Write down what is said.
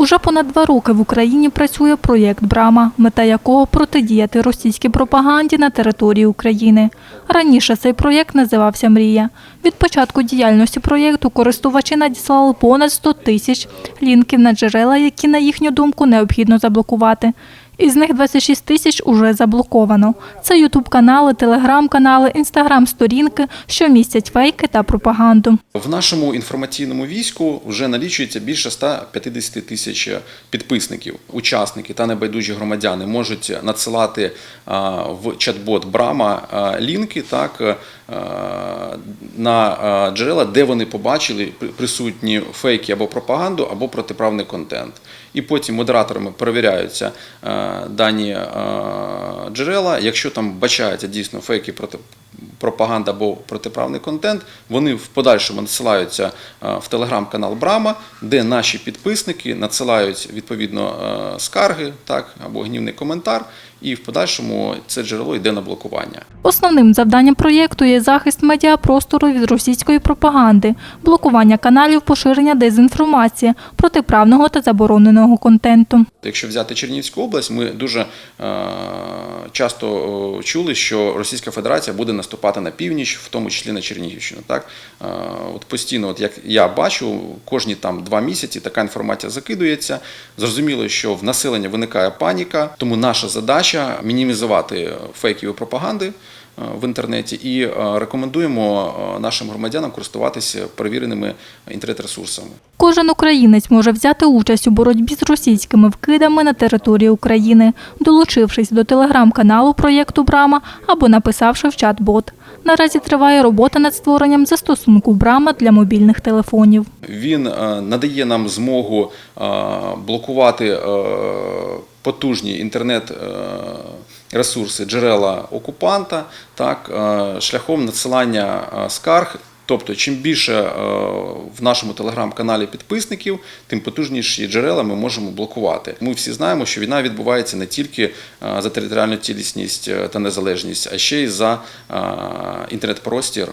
Уже понад два роки в Україні працює проєкт Брама, мета якого протидіяти російській пропаганді на території України. Раніше цей проєкт називався Мрія. Від початку діяльності проєкту користувачі надіслали понад 100 тисяч лінків на джерела, які, на їхню думку, необхідно заблокувати. Із них 26 тисяч уже заблоковано. Це ютуб-канали, телеграм-канали, інстаграм-сторінки, що містять фейки та пропаганду. В нашому інформаційному війську вже налічується більше 150 тисяч підписників. Учасники та небайдужі громадяни можуть надсилати в чат-бот Брама лінки так, е, на джерела, де вони побачили присутні фейки або пропаганду, або протиправний контент. І потім модераторами перевіряються е, дані е, джерела. Якщо там бачається дійсно фейки проти пропаганда або протиправний контент, вони в подальшому надсилаються е, в телеграм-канал Брама, де наші підписники надсилають відповідно скарги так, або гнівний коментар, і в подальшому це джерело йде на блокування. Основним завданням проєкту є захист медіапростору від російської пропаганди, блокування каналів поширення дезінформації, протиправного та забороненого контенту. Якщо взяти Чернігівську область, ми дуже е, часто е, чули, що Російська Федерація буде наступати на північ, в тому числі на Чернігівщину. Так Е, от постійно, от як я бачу, кожні там два місяці така інформація закидується. Зрозуміло, що в населення виникає паніка, тому наша задача мінімізувати фейків і пропаганди е, в інтернеті і е, рекомендуємо е, нашим громадянам користуватися перевіреними інтернет-ресурсами. Кожен українець може взяти участь у боротьбі з російськими вкидами на території України, долучившись до телеграм-каналу проєкту Брама або написавши в чат-бот. Наразі триває робота над створенням застосунку Брама для мобільних телефонів. Він надає нам змогу блокувати потужні інтернет. е, джерела окупанта, так, е, шляхом надсилання е, скарг. Тобто, чим більше в нашому телеграм-каналі підписників, тим потужніші джерела ми можемо блокувати. Ми всі знаємо, що війна відбувається не тільки за територіальну цілісність та незалежність, а ще й за інтернет-простір.